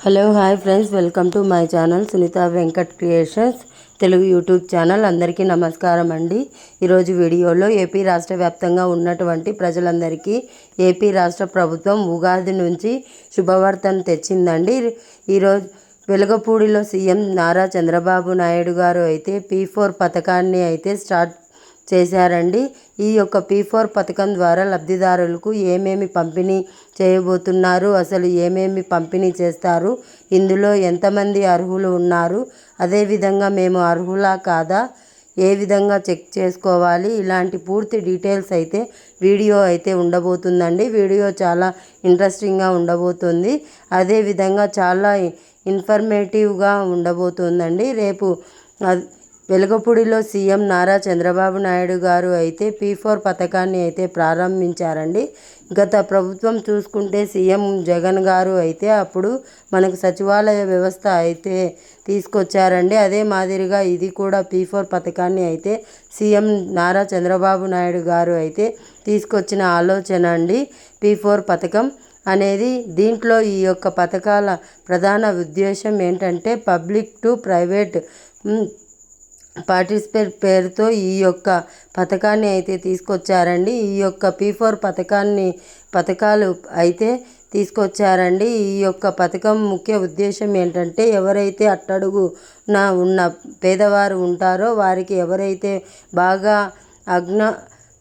Hello hi friends. Welcome to my channel Sunitha Venkat creations Telugu YouTube channel. అందరికీ నమస్కారం అండి. ఈరోజు వీడియోలో ఏపీ రాష్ట్ర వ్యాప్తంగా ఉన్నటువంటి ప్రజలందరికీ ఏపీ రాష్ట్ర ప్రభుత్వం ఉగాది నుంచి శుభవార్తను తెచ్చిందండి. ఈరోజు వెలగపూడిలో సీఎం నారా చంద్రబాబు నాయుడు గారు అయితే పీ ఫోర్ పథకాన్ని అయితే స్టార్ట్ చేశారండి. ఈ యొక్క పీ ఫోర్ పథకం ద్వారా లబ్ధిదారులకు ఏమేమి పంపిణీ చేయబోతున్నారు అసలు ఏమేమి పంపిణీ చేస్తారు ఇందులో ఎంతమంది అర్హులు ఉన్నారు అదేవిధంగా మేము అర్హులా కాదా ఏ విధంగా చెక్ చేసుకోవాలి ఇలాంటి పూర్తి డీటెయిల్స్ అయితే వీడియో అయితే ఉండబోతుందండి. వీడియో చాలా ఇంట్రెస్టింగ్గా ఉండబోతుంది. అదేవిధంగా చాలా ఇన్ఫర్మేటివ్గా ఉండబోతుందండి. రేపు వెలగపూడిలో సీఎం నారా చంద్రబాబు నాయుడు గారు అయితే పీ ఫోర్ పథకాన్ని అయితే ప్రారంభించారండి. గత ప్రభుత్వం చూసుకుంటే సీఎం జగన్ గారు అయితే అప్పుడు మనకు సచివాలయ వ్యవస్థ అయితే తీసుకొచ్చారండి. అదే మాదిరిగా ఇది కూడా పీ ఫోర్ పథకాన్ని అయితే సీఎం నారా చంద్రబాబు నాయుడు గారు అయితే తీసుకొచ్చిన ఆలోచన అండి. పీ ఫోర్ పథకం అనేది దీంట్లో ఈ యొక్క పథకాల ప్రధాన ఉద్దేశం ఏంటంటే పబ్లిక్ టు ప్రైవేట్ పార్టిసిపేట్ పేరుతో ఈ యొక్క పథకాన్ని అయితే తీసుకొచ్చారండి. ఈ యొక్క పీ ఫోర్ పథకాన్ని పథకాలు అయితే తీసుకొచ్చారండి. ఈ యొక్క పథకం ముఖ్య ఉద్దేశం ఏంటంటే ఎవరైతే అట్టడుగు నా ఉన్న పేదవారు ఉంటారో వారికి ఎవరైతే బాగా అగ్న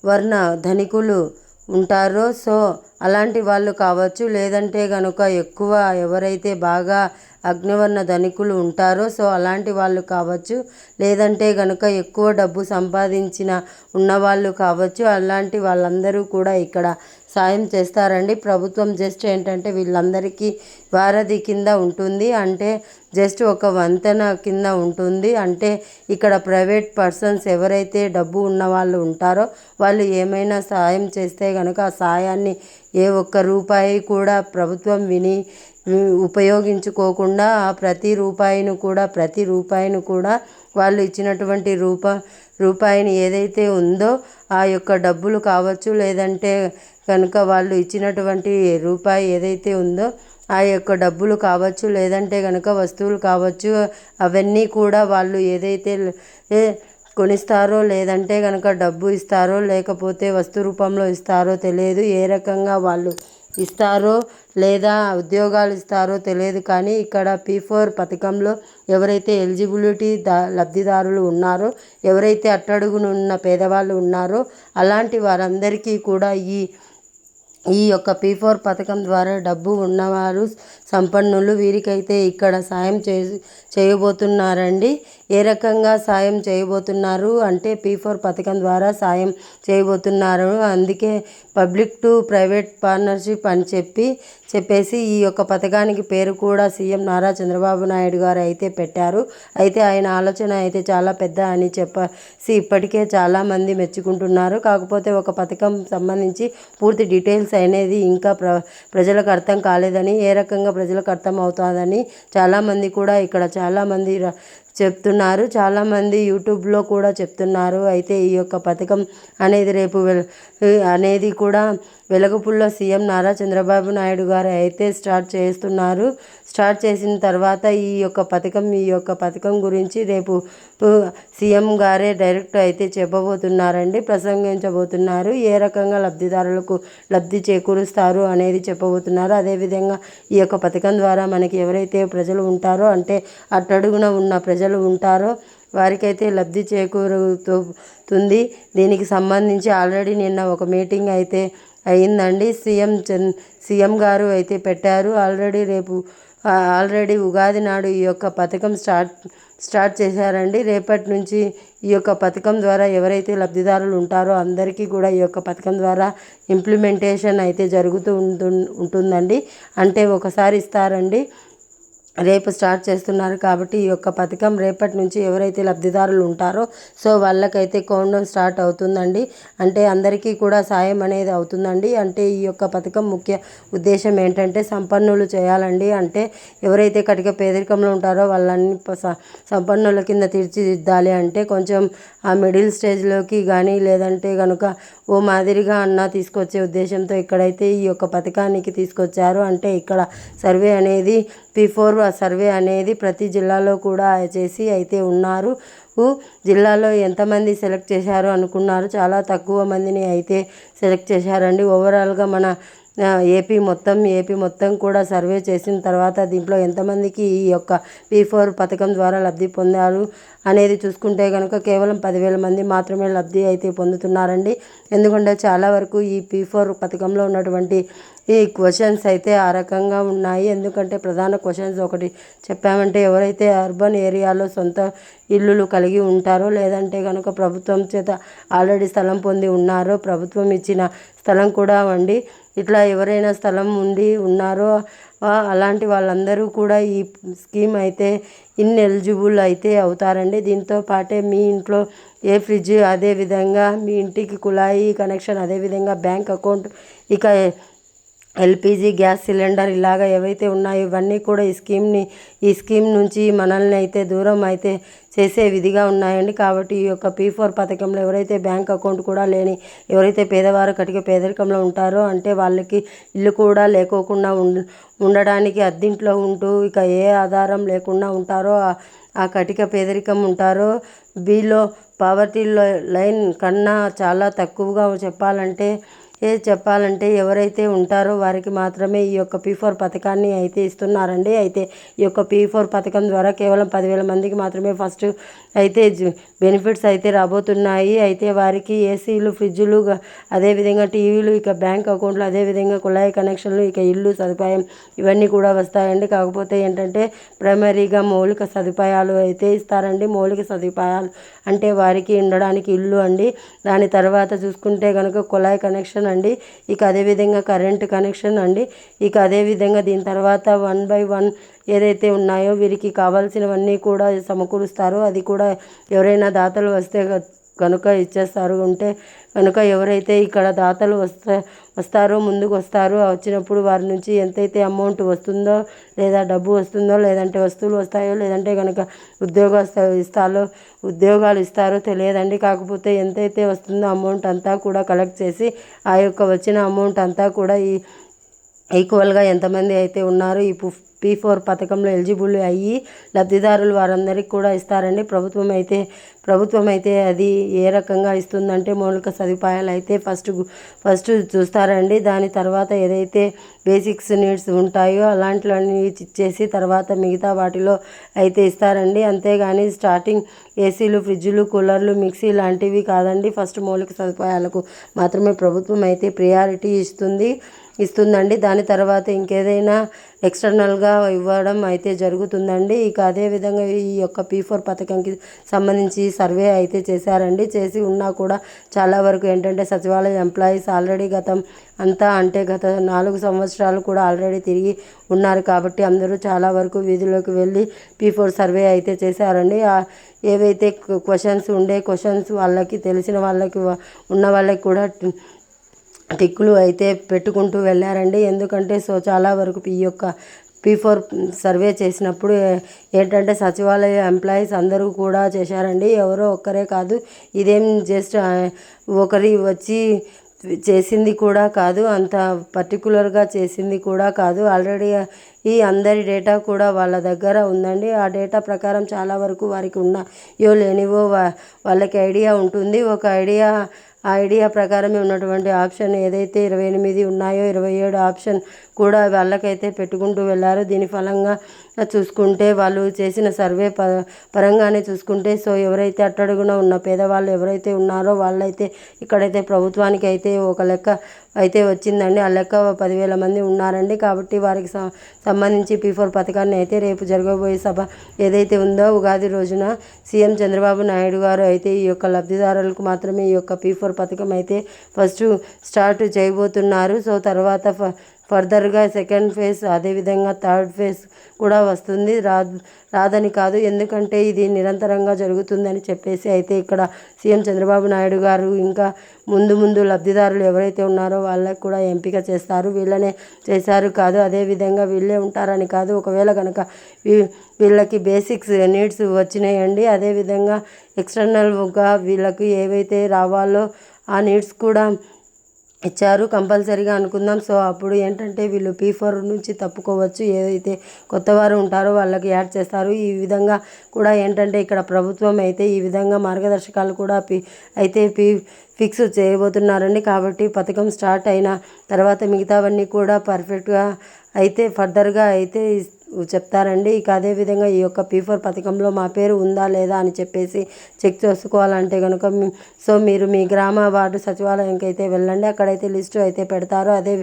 వర్ణ ధనికులు ఉంటారో? సో అలాంటి వాళ్ళు కావచ్చు. లేదంటే కనుక ఎక్కువ ఎవరైతే బాగా అగ్నివర్ణ ధనికులు ఉంటారో సో అలాంటి వాళ్ళు కావచ్చు. లేదంటే కనుక ఎక్కువ డబ్బు సంపాదించిన ఉన్నవాళ్ళు కావచ్చు. అలాంటి వాళ్ళందరూ కూడా ఇక్కడ సాయం చేస్తారండి. ప్రభుత్వం జస్ట్ ఏంటంటే వీళ్ళందరికీ వారధి కింద ఉంటుంది. అంటే జస్ట్ ఒక వంతెన కింద ఉంటుంది. అంటే ఇక్కడ ప్రైవేట్ పర్సన్స్ ఎవరైతే డబ్బు ఉన్న వాళ్ళు ఉంటారో వాళ్ళు ఏమైనా సాయం చేస్తే కనుక ఆ సాయాన్ని ఏ ఒక్క రూపాయి కూడా ప్రభుత్వం విని ఉపయోగించుకోకుండా ఆ ప్రతి రూపాయిని కూడా ప్రతి రూపాయిని కూడా వాళ్ళు ఇచ్చినటువంటి రూప రూపాయిని ఏదైతే ఉందో ఆ యొక్క డబ్బులు కావచ్చు లేదంటే కనుక వాళ్ళు ఇచ్చినటువంటి రూపాయి ఏదైతే ఉందో ఆ యొక్క డబ్బులు కావచ్చు లేదంటే కనుక వస్తువులు కావచ్చు అవన్నీ కూడా వాళ్ళు ఏదైతే కొనిస్తారో లేదంటే కనుక డబ్బు ఇస్తారో లేకపోతే వస్తు రూపంలో ఇస్తారో తెలియదు ఏ రకంగా వాళ్ళు ఇస్తారో లేదా ఉద్యోగాలు ఇస్తారో తెలియదు. కానీ ఇక్కడ పీ ఫోర్ పథకంలో ఎవరైతే ఎలిజిబిలిటీ దా లబ్ధిదారులు ఉన్నారో ఎవరైతే అట్టడుగునున్న పేదవాళ్ళు ఉన్నారో అలాంటి వారందరికీ కూడా ఈ ఈ యొక్క పీ ఫోర్ పథకం ద్వారా డబ్బు ఉన్నవారు సంపన్నులు వీరికైతే ఇక్కడ సాయం చే చేయబోతున్నారండి. ఏ రకంగా సాయం చేయబోతున్నారు అంటే పీ ఫోర్ పథకం ద్వారా సాయం చేయబోతున్నారు. అందుకే పబ్లిక్ టు ప్రైవేట్ పార్ట్నర్షిప్ అని చెప్పి చెప్పేసి ఈ యొక్క పథకానికి పేరు కూడా సీఎం నారా చంద్రబాబు నాయుడు గారు అయితే పెట్టారు. అయితే ఆయన ఆలోచన అయితే చాలా పెద్ద అని చెప్పేసి ఇప్పటికే చాలామంది మెచ్చుకుంటున్నారు. కాకపోతే ఒక పథకం సంబంధించి పూర్తి డీటెయిల్స్ అనేది ఇంకా ప్ర ప్రజలకు అర్థం కాలేదని ఏ రకంగా ప్రజలకు అర్థం అవుతుందని చాలామంది కూడా ఇక్కడ చాలామంది చెప్తున్నారు. చాలామంది యూట్యూబ్లో కూడా చెప్తున్నారు. అయితే ఈ యొక్క పథకం అనేది రేపు వెల్ అనేది కూడా వెలగపుల్లో సీఎం నారా చంద్రబాబు నాయుడు గారు అయితే స్టార్ట్ చేస్తున్నారు. స్టార్ట్ చేసిన తర్వాత ఈ యొక్క పథకం ఈ యొక్క పథకం గురించి రేపు సీఎం గారే డైరెక్ట్ అయితే చెప్పబోతున్నారండి. ప్రసంగించబోతున్నారు. ఏ రకంగా లబ్ధిదారులకు లబ్ధి చేకూరుస్తారు అనేది చెప్పబోతున్నారు. అదేవిధంగా ఈ యొక్క పథకం ద్వారా మనకి ఎవరైతే ప్రజలు ఉంటారో అంటే అట్టడుగున ఉన్న ప్రజలు ప్రజలు ఉంటారో వారికైతే లబ్ధి చేకూరుతుంది. దీనికి సంబంధించి ఆల్రెడీ నిన్న ఒక మీటింగ్ అయితే అయిందండి. సీఎం చంద్ సీఎం గారు అయితే పెట్టారు. ఆల్రెడీ రేపు ఆల్రెడీ ఉగాది నాడు ఈ యొక్క పథకం స్టార్ట్ స్టార్ట్ చేశారండి. రేపటి నుంచి ఈ యొక్క పథకం ద్వారా ఎవరైతే లబ్ధిదారులు ఉంటారో అందరికీ కూడా ఈ యొక్క పథకం ద్వారా ఇంప్లిమెంటేషన్ అయితే జరుగుతూ ఉంటు ఉంటుందండి. అంటే ఒకసారి ఇస్తారండి. రేపు స్టార్ట్ చేస్తున్నారు కాబట్టి ఈ యొక్క పథకం రేపటి నుంచి ఎవరైతే లబ్ధిదారులు ఉంటారో సో వాళ్ళకైతే కౌంట్ స్టార్ట్ అవుతుందండి. అంటే అందరికీ కూడా సాయం అనేది అవుతుందండి. అంటే ఈ యొక్క పథకం ముఖ్య ఉద్దేశం ఏంటంటే సంపన్నులు చేయాలండి. అంటే ఎవరైతే కటిక పేదరికంలో ఉంటారో వాళ్ళని సంపన్నుల కింద తీర్చిదిద్దాలి అంటే కొంచెం ఆ మిడిల్ స్టేజ్లోకి కానీ లేదంటే కనుక ఓ మాదిరిగా అన్న తీసుకొచ్చే ఉద్దేశంతో ఇక్కడైతే ఈ యొక్క పథకానికి తీసుకొచ్చారు. అంటే ఇక్కడ సర్వే అనేది ఫోర్ సర్వే అనేది ప్రతి జిల్లాలో కూడా చేసి అయితే ఉన్నారు. జిల్లాలో ఎంతమంది సెలెక్ట్ చేశారు అనుకున్నారు. చాలా తక్కువ మందిని అయితే సెలెక్ట్ చేశారండి. ఓవరాల్గా మన ఏపీ మొత్తం ఏపీ మొత్తం కూడా సర్వే చేసిన తర్వాత దీంట్లో ఎంతమందికి ఈ యొక్క పీ ఫోర్ పథకం ద్వారా లబ్ధి పొందారు అనేది చూసుకుంటే కనుక కేవలం పదివేల మంది మాత్రమే లబ్ధి అయితే పొందుతున్నారండి. ఎందుకంటే చాలా వరకు ఈ పీ ఫోర్ పథకంలో ఉన్నటువంటి ఈ క్వశ్చన్స్ అయితే ఆ రకంగా ఉన్నాయి. ఎందుకంటే ప్రధాన క్వశ్చన్స్ ఒకటి చెప్పామంటే ఎవరైతే అర్బన్ ఏరియాలో సొంత ఇల్లులు కలిగి ఉంటారో లేదంటే కనుక ప్రభుత్వం చేత ఆల్రెడీ స్థలం పొంది ఉన్నారో ప్రభుత్వం ఇచ్చిన స్థలం కూడా అండి. ఇట్లా ఎవరైనా స్థలం ఉండి ఉన్నారో అలాంటి వాళ్ళందరూ కూడా ఈ స్కీమ్ అయితే ఇన్ ఎలిజిబుల్ అయితే అవుతారండి. దీంతో పాటే మీ ఇంట్లో ఏ ఫ్రిడ్జ్ అదే విధంగా మీ ఇంటికి కుళాయి కనెక్షన్ అదేవిధంగా బ్యాంక్ అకౌంట్ ఇక ఎల్పిజి గ్యాస్ సిలిండర్ ఇలాగ ఏవైతే ఉన్నాయో ఇవన్నీ కూడా ఈ స్కీమ్ని ఈ స్కీమ్ నుంచి మనల్ని అయితే దూరం అయితే చేసే విధిగా ఉన్నాయండి. కాబట్టి ఈ యొక్క పీ ఫోర్ పథకంలో ఎవరైతే బ్యాంక్ అకౌంట్ కూడా లేని ఎవరైతే పేదవారు కటిక పేదరికంలో ఉంటారో అంటే వాళ్ళకి ఇల్లు కూడా లేకోకుండా ఉండడానికి అద్దింట్లో ఉంటూ ఇక ఏ ఆధారం లేకుండా ఉంటారో ఆ- ఆ కటిక పేదరికం ఉంటారో బీలో పావర్టీ లైన్ కన్నా చాలా తక్కువగా చెప్పాలంటే ఏ చెప్పాలంటే ఎవరైతే ఉంటారో వారికి మాత్రమే ఈ యొక్క పీ ఫోర్ పథకాన్ని అయితే ఇస్తున్నారండి. అయితే ఈ యొక్క పీ ఫోర్ పథకం ద్వారా కేవలం పదివేల మందికి మాత్రమే ఫస్ట్ అయితే బెనిఫిట్స్ అయితే రాబోతున్నాయి. అయితే వారికి ఏసీలు ఫ్రిడ్జ్లు అదేవిధంగా టీవీలు ఇక బ్యాంక్ అకౌంట్లు అదేవిధంగా కుళాయి కనెక్షన్లు ఇక ఇల్లు సదుపాయం ఇవన్నీ కూడా వస్తాయండి. కాకపోతే ఏంటంటే ప్రైమరీగా మౌలిక సదుపాయాలు అయితే ఇస్తారండి. మౌలిక సదుపాయాలు అంటే వారికి ఉండడానికి ఇల్లు అండి. దాని తర్వాత చూసుకుంటే కనుక కుళాయి కనెక్షన్ అండి. ఇక అదేవిధంగా కరెంట్ కనెక్షన్ అండి. ఇక అదేవిధంగా దీని తర్వాత వన్ బై వన్ ఏదైతే ఉన్నాయో వీరికి కావాల్సినవన్నీ కూడా సమకూరుస్తారు. అది కూడా ఎవరైనా దాతలు వస్తే కనుక ఇచ్చేస్తారు. ఉంటే కనుక ఎవరైతే ఇక్కడ దాతలు వస్తా వస్తారో ముందుకు వస్తారో వచ్చినప్పుడు వారి నుంచి ఎంతైతే అమౌంట్ వస్తుందో లేదా డబ్బు వస్తుందో లేదంటే వస్తువులు వస్తాయో లేదంటే కనుక ఉద్యోగ ఇస్తారో ఉద్యోగాలు ఇస్తారో తెలియదండి. కాకపోతే ఎంతైతే వస్తుందో అమౌంట్ అంతా కూడా కలెక్ట్ చేసి ఆ యొక్క వచ్చిన అమౌంట్ అంతా కూడా ఈ ఈక్వల్గా ఎంతమంది అయితే ఉన్నారో ఈ పీ ఫోర్ పథకంలో ఎలిజిబుల్ అయ్యి లబ్ధిదారులు వారందరికీ కూడా ఇస్తారండి. ప్రభుత్వం అయితే ప్రభుత్వం అయితే అది ఏ రకంగా ఇస్తుందంటే మౌలిక సదుపాయాలు అయితే ఫస్ట్ ఫస్ట్ చూస్తారండి. దాని తర్వాత ఏదైతే బేసిక్స్ నీడ్స్ ఉంటాయో అలాంటివన్నీ ఇచ్చేసి తర్వాత మిగతా వాటిలో అయితే ఇస్తారండి. అంతేగాని స్టార్టింగ్ ఏసీలు ఫ్రిడ్జులు కూలర్లు మిక్సీ లాంటివి కాదండి. ఫస్ట్ మౌలిక సదుపాయాలకు మాత్రమే ప్రభుత్వం అయితే ప్రియారిటీ ఇస్తుంది ఇస్తుందండి. దాని తర్వాత ఇంకేదైనా ఎక్స్టర్నల్గా ఇవ్వడం అయితే జరుగుతుందండి. ఇక అదేవిధంగా ఈ యొక్క పీ ఫోర్ పథకంకి సంబంధించి సర్వే అయితే చేశారండి. చేసి ఉన్నా కూడా చాలా వరకు ఏంటంటే సచివాలయ ఎంప్లాయీస్ ఆల్రెడీ గతం అంతా అంటే గత నాలుగు సంవత్సరాలు కూడా ఆల్రెడీ తిరిగి ఉన్నారు కాబట్టి అందరూ చాలా వరకు వీధిలోకి వెళ్ళి పీ ఫోర్ సర్వే అయితే చేశారండి. ఏవైతే క్వశ్చన్స్ ఉండే క్వశ్చన్స్ వాళ్ళకి తెలిసిన వాళ్ళకి ఉన్న వాళ్ళకి కూడా టిక్కులు అయితే పెట్టుకుంటూ వెళ్ళారండి. ఎందుకంటే సో చాలా వరకు ఈ యొక్క పీ ఫోర్ సర్వే చేసినప్పుడు ఏంటంటే సచివాలయ ఎంప్లాయీస్ అందరూ కూడా చేశారండి. ఎవరో ఒక్కరే కాదు. ఇదేం జస్ట్ ఒకరి వచ్చి చేసింది కూడా కాదు అంత పర్టికులర్గా చేసింది కూడా కాదు. ఆల్రెడీ ఈ అందరి డేటా కూడా వాళ్ళ దగ్గర ఉందండి. ఆ డేటా ప్రకారం చాలా వరకు వారికి ఉన్నాయో లేనివో వాళ్ళకి ఐడియా ఉంటుంది. ఒక ఐడియా ఆ ఐడియా ప్రకారమే ఉన్నటువంటి ఆప్షన్ ఏదైతే ఇరవై ఎనిమిది ఉన్నాయో ఇరవై ఏడు ఆప్షన్ కూడా వాళ్ళకైతే పెట్టుకుంటూ వెళ్ళారు. దీని ఫలంగా చూసుకుంటే వాళ్ళు చేసిన సర్వే ప పరంగానే చూసుకుంటే సో ఎవరైతే అట్టడుగున ఉన్న పేదవాళ్ళు ఎవరైతే ఉన్నారో వాళ్ళైతే ఇక్కడైతే ప్రభుత్వానికి అయితే ఒక లెక్క అయితే వచ్చిందండి. ఆ లెక్క పదివేల మంది ఉన్నారండి. కాబట్టి వారికి సంబంధించి పీ ఫోర్ పథకాన్ని అయితే రేపు జరగబోయే సభ ఏదైతే ఉందో ఉగాది రోజున సీఎం చంద్రబాబు నాయుడు గారు అయితే ఈ యొక్క లబ్ధిదారులకు మాత్రమే ఈ యొక్క పీ ఫోర్ పథకం అయితే ఫస్ట్ స్టార్ట్ చేయబోతున్నారు. సో తర్వాత ఫ ఫర్దర్గా సెకండ్ ఫేజ్ అదేవిధంగా థర్డ్ ఫేజ్ కూడా వస్తుంది. రా రాదని కాదు ఎందుకంటే ఇది నిరంతరంగా జరుగుతుందని చెప్పేసి అయితే ఇక్కడ సీఎం చంద్రబాబు నాయుడు గారు ఇంకా ముందు ముందు లబ్ధిదారులు ఎవరైతే ఉన్నారో వాళ్ళకి కూడా ఎంపిక చేస్తారు. వీళ్ళనే చేశారు కాదు అదేవిధంగా వీళ్ళే ఉంటారని కాదు. ఒకవేళ కనుక వీ- వీళ్ళకి బేసిక్స్ నీడ్స్ వచ్చినాయండి అదేవిధంగా ఎక్స్టర్నల్గా వీళ్ళకి ఏవైతే రావాలో ఆ నీడ్స్ కూడా ఇచ్చారు. కంపల్సరీగా అనుకుందాం. సో అప్పుడు ఏంటంటే వీళ్ళు పీ ఫోర్ నుంచి తప్పుకోవచ్చు. ఏదైతే కొత్త వారు ఉంటారో వాళ్ళకి యాడ్ చేస్తారు. ఈ విధంగా కూడా ఏంటంటే ఇక్కడ ప్రభుత్వం అయితే ఈ విధంగా మార్గదర్శకాలు కూడా పి అయితే పీ ఫిక్స్ చేయబోతున్నారండి. కాబట్టి పథకం స్టార్ట్ అయిన తర్వాత మిగతావన్నీ కూడా పర్ఫెక్ట్గా అయితే ఫర్దర్గా అయితే చెప్తారండి. ఇక అదేవిధంగా ఈ యొక్క పీ ఫోర్ పథకంలో మా పేరు ఉందా లేదా అని చెప్పేసి చెక్ చేసుకోవాలంటే కనుక సో మీరు మీ గ్రామ వార్డు సచివాలయంకి అయితే వెళ్ళండి. అక్కడైతే లిస్టు అయితే పెడతారు. అదే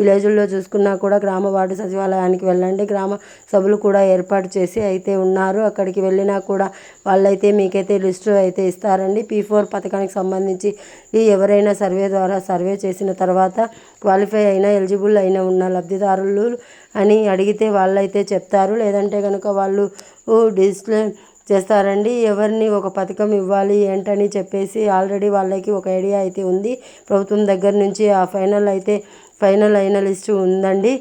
విలేజుల్లో చూసుకున్నా కూడా గ్రామ వార్డు సచివాలయానికి వెళ్ళండి. గ్రామ సభలు కూడా ఏర్పాటు చేసి అయితే ఉన్నారు. అక్కడికి వెళ్ళినా కూడా వాళ్ళైతే మీకైతే లిస్టు అయితే ఇస్తారండి. పీ ఫోర్ పథకానికి సంబంధించి ఈ ఎవరైనా సర్వే ద్వారా సర్వే చేసిన తర్వాత క్వాలిఫై అయిన ఎలిజిబుల్ అయిన ఉన్న లబ్ధిదారులు అని అడిగితే వాళ్ళైతే చెప్తారు. లేదంటే కనుక వాళ్ళు డిస్ప్లే చేస్తారండి. ఎవరిని ఒక పథకం ఇవ్వాలి ఏంటని చెప్పేసి ఆల్రెడీ వాళ్ళకి ఒక ఐడియా అయితే ఉంది. ప్రభుత్వం దగ్గర నుంచి ఆ ఫైనల్ అయితే ఫైనల్ అయిన లిస్టు ఉందండి.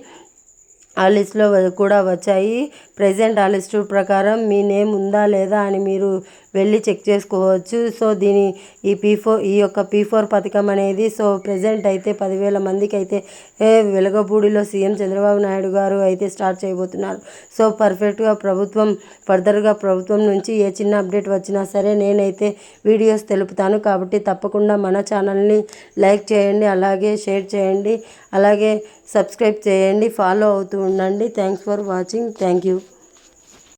ఆ లిస్ట్లో కూడా వచ్చాయి. ప్రజెంట్ ఆ లిస్టు ప్రకారం మీ నేమ్ ఉందా లేదా అని మీరు వెళ్ళి చెక్ చేసుకోవచ్చు. సో దీని ఈ పీ ఫోర్ ఈ యొక్క పీ ఫోర్ పథకం అనేది సో ప్రజెంట్ అయితే పదివేల మందికి అయితే వెలగపూడిలో సీఎం చంద్రబాబు నాయుడు గారు అయితే స్టార్ట్ చేయబోతున్నారు. సో పర్ఫెక్ట్గా ప్రభుత్వం ఫర్దర్గా ప్రభుత్వం నుంచి ఏ చిన్న అప్డేట్ వచ్చినా సరే నేనైతే వీడియోస్ తెలుపుతాను. కాబట్టి తప్పకుండా మన ఛానల్ని లైక్ చేయండి అలాగే షేర్ చేయండి అలాగే సబ్స్క్రైబ్ చేయండి ఫాలో అవుతూ ఉండండి. Thanks for watching thank you